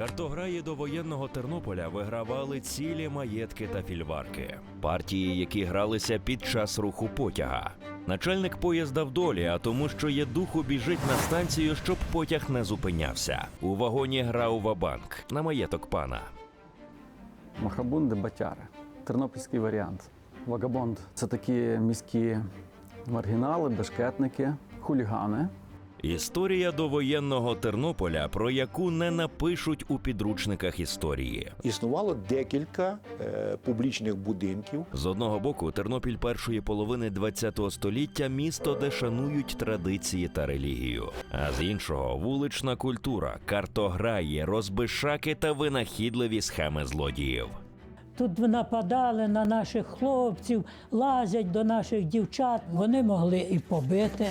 Картограї до воєнного Тернополя вигравали цілі маєтки та фільварки, партії, які гралися під час руху потяга. Начальник поїзда в долі, а тому, що є духу, біжить на станцію, щоб потяг не зупинявся. У вагоні грав вабанк на маєток пана. Махабунди Батяри. Тернопільський варіант. Вагабонд це такі міські маргінали, бешкетники, хулігани. Історія довоєнного Тернополя, про яку не напишуть у підручниках історії. Існувало декілька е, публічних будинків. З одного боку, Тернопіль першої половини ХХ століття місто, де шанують традиції та релігію. А з іншого вулична культура, картограї, розбишаки та винахідливі схеми злодіїв. Тут нападали на наших хлопців, лазять до наших дівчат. Вони могли і побити.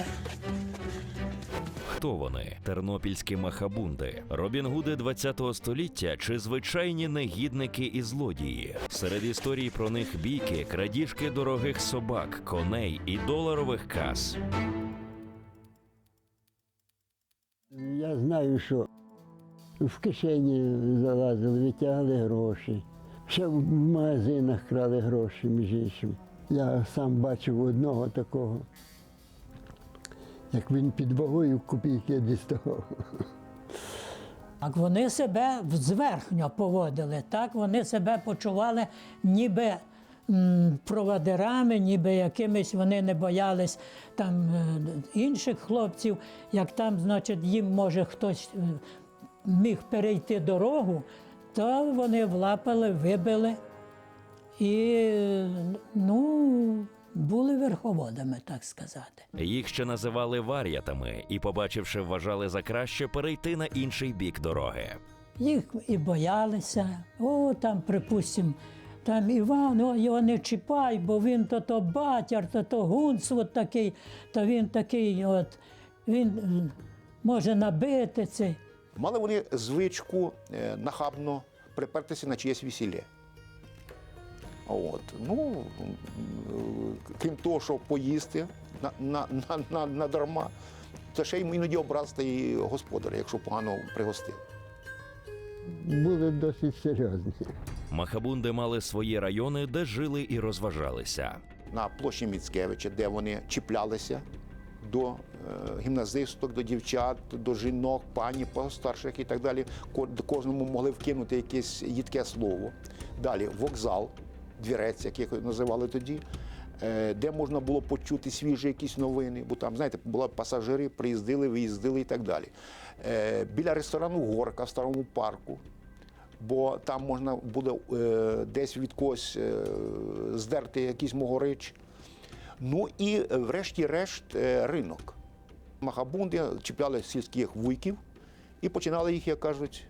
Хто вони? Тернопільські махабунди, Робін Гуди ХХ століття чи звичайні негідники і злодії? Серед історій про них бійки, крадіжки дорогих собак, коней і доларових кас. Я знаю, що в кишені залазили, витягли гроші. Ще в магазинах крали гроші, між іншим. Я сам бачив одного такого, як він під вагою копійки діставав. Так вони себе зверхньо поводили, так вони себе почували ніби м, проводирами, ніби якимись вони не боялись там е, інших хлопців. Як там, значить, їм може хтось е, міг перейти дорогу, то вони влапали, вибили і ну, були верховодами, так сказати. Їх ще називали вар'ятами і, побачивши, вважали за краще перейти на інший бік дороги. Їх і боялися. О, там, припустимо, там Іван, о, його не чіпай, бо він то то батяр, то то гунц от такий, то він такий, от, він може набити цей. Мали вони звичку е, нахабно припертися на чиєсь весілля. От. Ну, крім того, що поїсти на, на, на, на, на дарма, то ще й іноді образити і господаря, якщо погано пригостив. Були досить серйозні. Махабунди мали свої райони, де жили і розважалися. на площі Міцкевича, де вони чіплялися до е, гімназисток, до дівчат, до жінок, пані постарших і так далі. Кожному могли вкинути якесь їдке слово. Далі вокзал, двірець, як їх називали тоді. е, Де можна було почути свіжі якісь новини, бо там, знаєте, були пасажири, приїздили, виїздили і так далі. Е, Біля ресторану Горка в старому парку, бо там можна буде е, десь від когось е, здерти якийсь могорич. Ну і е, врешті-решт е, ринок. Махабунди чіпляли сільських вуйків і починали їх, як кажуть,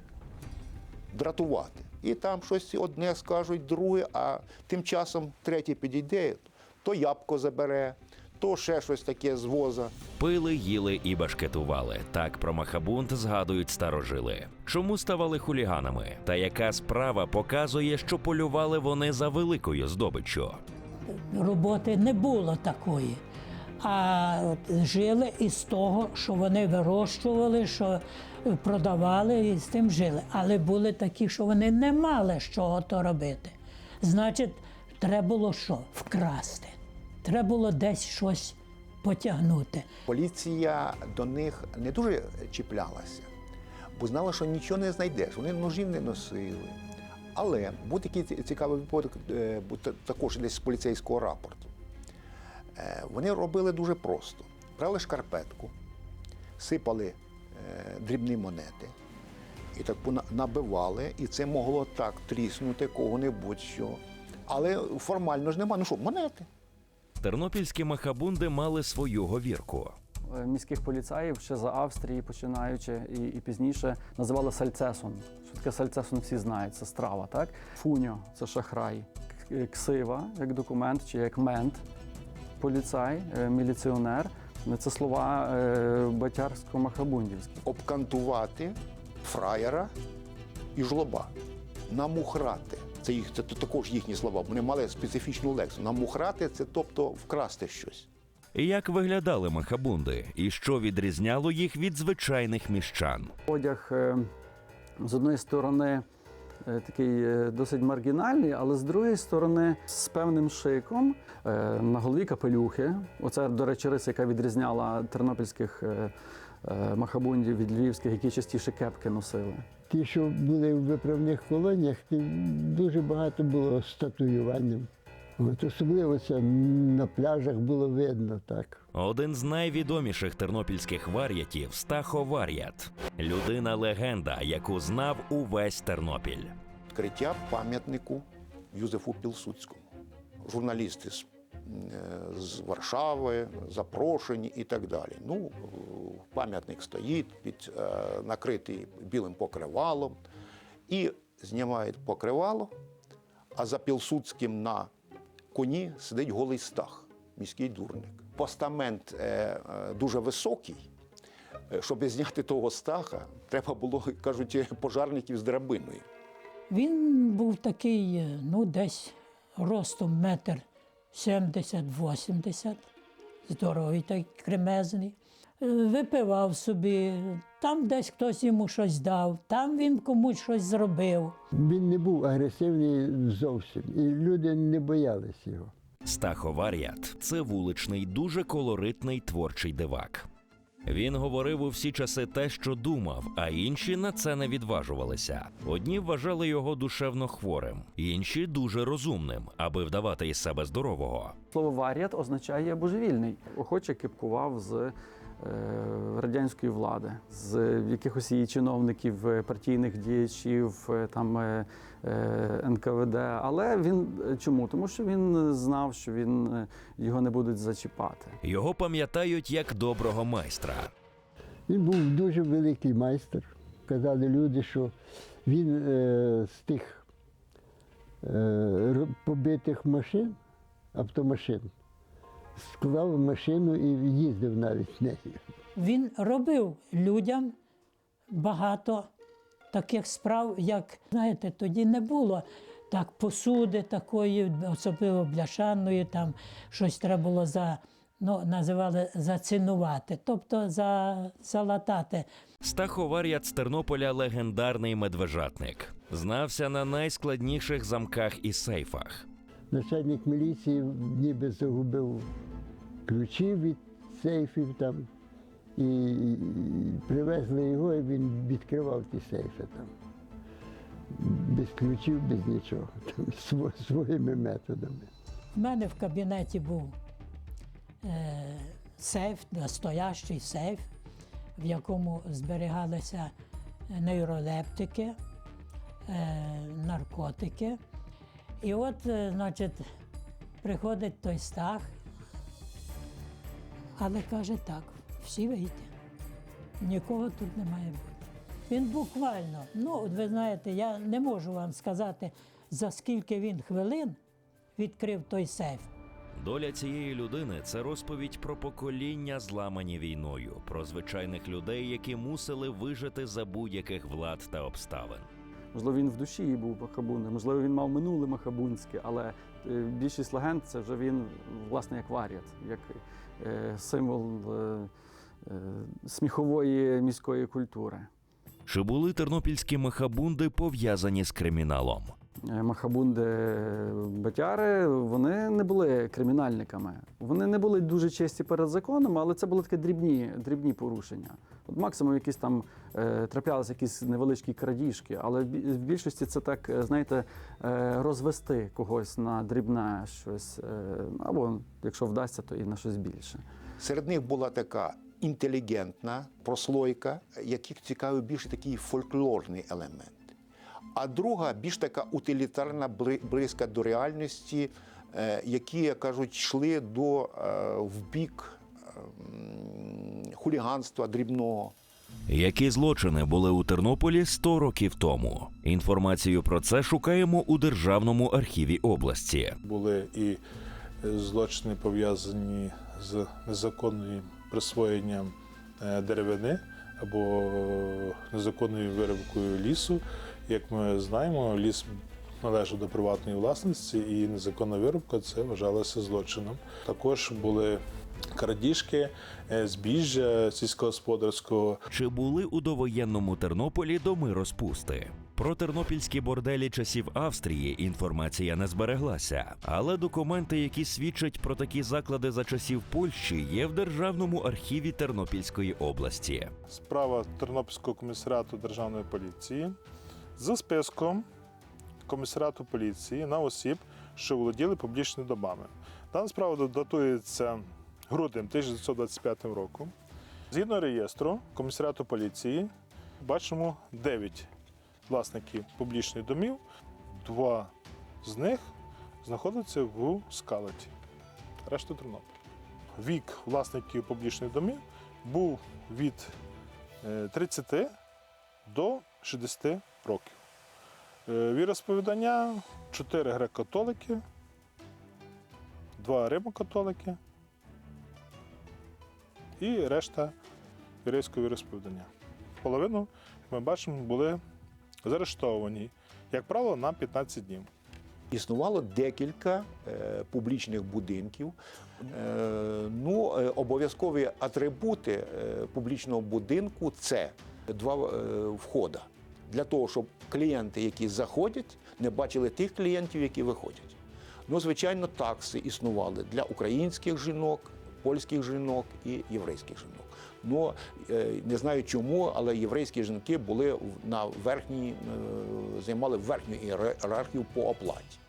дратувати. І там щось одне скажуть, друге, а тим часом третє підійде, то ябко забере, то ще щось таке з воза. Пили, їли і башкетували. Так про Махабунд згадують старожили. Чому ставали хуліганами? Та яка справа показує, що полювали вони за великою здобиччю? роботи не було такої. А жили із того, що вони вирощували, що продавали і з тим жили. Але були такі, що вони не мали з чого то робити. Значить, треба було що? Вкрасти. Треба було десь щось потягнути. Поліція до них не дуже чіплялася, бо знала, що нічого не знайдеш. Вони ножів не носили. Але був такий цікавий випадок, е, також десь з поліцейського рапорту. Е, Вони робили дуже просто: брали шкарпетку, сипали е, дрібні монети і так набивали, і це могло так тріснути кого-небудь що. Але формально ж немає. Ну що, монети. Тернопільські махабунди мали свою говірку. Е, Міських поліцаїв ще за Австрії, починаючи і, і пізніше називали сальцесом. Що таке сальцесон всі знають, це страва, так? Фуньо це шахрай, ксива як документ чи як мент, поліцай, е, міліціонер. Це слова е, батярсько-махабундівські. обкантувати фраєра і жлоба, намухрати. Це їх це також їхні слова. Вони мали специфічну лексу. Намухрати це тобто вкрасти щось. Як виглядали махабунди, і що відрізняло їх від звичайних міщан? Одяг е, з одної сторони такий е, досить маргінальний, але з другої сторони з певним шиком е, на голові капелюхи. Оце, до речі, риса, яка відрізняла тернопільських е, е, махабундів від львівських, які частіше кепки носили. Ті, що були в виправних колоніях, дуже багато було з татуюванням. От особливо це на пляжах було видно так. Один з найвідоміших тернопільських вар'ятів Стахо Вар'ят. Людина легенда, яку знав увесь Тернопіль. Відкриття пам'ятнику Юзефу Пілсудському. Журналісти з, е, з Варшави, запрошені і так далі. Ну, пам'ятник стоїть під е, накритий білим покривалом і знімають покривало, а за Пілсудським на коні сидить голий стах, міський дурник. Постамент е, е, дуже високий. Е, Щоб зняти того стаха, треба було, кажуть, пожарників з драбиною. Він був такий, ну, десь ростом метр 70-80, здоровий такий кремезний. Випивав собі, там десь хтось йому щось дав, там він комусь щось зробив. Він не був агресивний зовсім, і люди не боялись його. Стахо Вар'ят це вуличний, дуже колоритний творчий дивак. Він говорив у всі часи те, що думав, а інші на це не відважувалися. Одні вважали його душевно хворим, інші дуже розумним, аби вдавати із себе здорового. Слово варіат означає божевільний. Охоче кипкував з радянської влади, з якихось її чиновників, е, партійних діячів, е, там е, е, НКВД. Але він е, чому? Тому що він знав, що він е, його не будуть зачіпати. Його пам'ятають як доброго майстра. Він був дуже великий майстер. Казали люди, що він е, з тих е, побитих машин, автомашин, склав машину і їздив навіть нею. Він робив людям багато таких справ, як знаєте, тоді не було так посуди такої, особливо бляшаної, там щось треба було за. Ну, називали зацінувати, тобто за, залатати. Стахо Вар'ят з Тернополя легендарний медвежатник. Знався на найскладніших замках і сейфах. Начальник міліції ніби загубив ключі від сейфів там. І, привезли його, і він відкривав ті сейфи там. Без ключів, без нічого, там, своїми методами. У мене в кабінеті був е, сейф, настоящий сейф, в якому зберігалися нейролептики, е, наркотики. І от, е, значить, приходить той стах, але каже так, всі вийти. Нікого тут не має бути. Він буквально, ну, ви знаєте, я не можу вам сказати, за скільки він хвилин відкрив той сейф. Доля цієї людини це розповідь про покоління, зламані війною, про звичайних людей, які мусили вижити за будь-яких влад та обставин. Можливо, він в душі був махабундом, можливо, він мав минуле махабунське, але е, більшість легенд це вже він, власне, як варіат, як е, символ е, сміхової міської культури. Чи були тернопільські махабунди пов'язані з криміналом? Е, Махабунди батяри вони не були кримінальниками. Вони не були дуже честі перед законом, але це були такі дрібні, дрібні порушення. От максимум якісь там е, траплялися якісь невеличкі крадіжки, але в більшості це так, е, знаєте, е, розвести когось на дрібне щось, е, або якщо вдасться, то і на щось більше. Серед них була така інтелігентна прослойка, яких цікавив більше такий фольклорний елемент. А друга більш така утилітарна, бли- близька до реальності, е, які, як кажуть, йшли до е, в бік ем, хуліганства дрібного. Які злочини були у Тернополі 100 років тому? Інформацію про це шукаємо у Державному архіві області. були і злочини пов'язані з незаконним присвоєнням е, деревини або незаконною вирубкою лісу. Як ми знаємо, ліс належав до приватної власності, і незаконна вирубка це вважалося злочином. Також були крадіжки, е, збіжжя сільськогосподарського, Чи були у довоєнному Тернополі доми розпусти? Про тернопільські борделі часів Австрії інформація не збереглася, але документи, які свідчать про такі заклади за часів Польщі, є в державному архіві Тернопільської області. справа Тернопільського комісаріату державної поліції за списком комісаріату поліції на осіб, що володіли публічними домами. Дана справа датується груднем 1925 року. Згідно реєстру комісаріату поліції, бачимо 9 власників публічних домів. Два з них знаходяться в скалаті. Решта Тернопіль. Вік власників публічних домів був від е, 30 до 60 років. Е, Віросповідання 4 греко-католики, 2 римо-католики і решта єврейського віросповідання. Половину, як ми бачимо, були заарештовані, як правило, на 15 днів. Існувало декілька е, публічних будинків. Е, ну, е, обов'язкові атрибути е, публічного будинку це два е, входа. Для того, щоб клієнти, які заходять, не бачили тих клієнтів, які виходять. Ну, звичайно, такси існували для українських жінок, польських жінок і єврейських жінок. Ну, е, не знаю чому, але єврейські жінки були на верхній, е, займали верхню ієрархію по оплаті.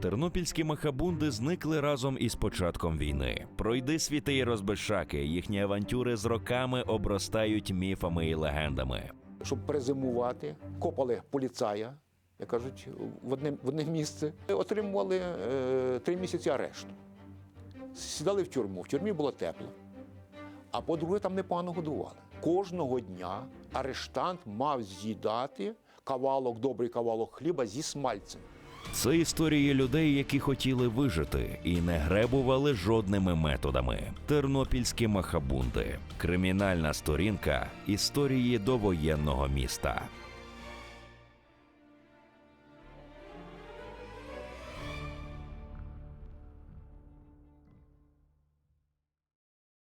Тернопільські махабунди зникли разом із початком війни. Пройди світи і розбишаки. Їхні авантюри з роками обростають міфами і легендами. Щоб перезимувати, копали поліцая, як кажуть, в одне, в одне місце. Отримували е, три місяці арешту. Сідали в тюрму. В тюрмі було тепло. А по-друге, там непогано годували. Кожного дня арештант мав з'їдати кавалок, добрий кавалок хліба зі смальцем. Це історії людей, які хотіли вижити і не гребували жодними методами. Тернопільські махабунди, кримінальна сторінка історії довоєнного міста.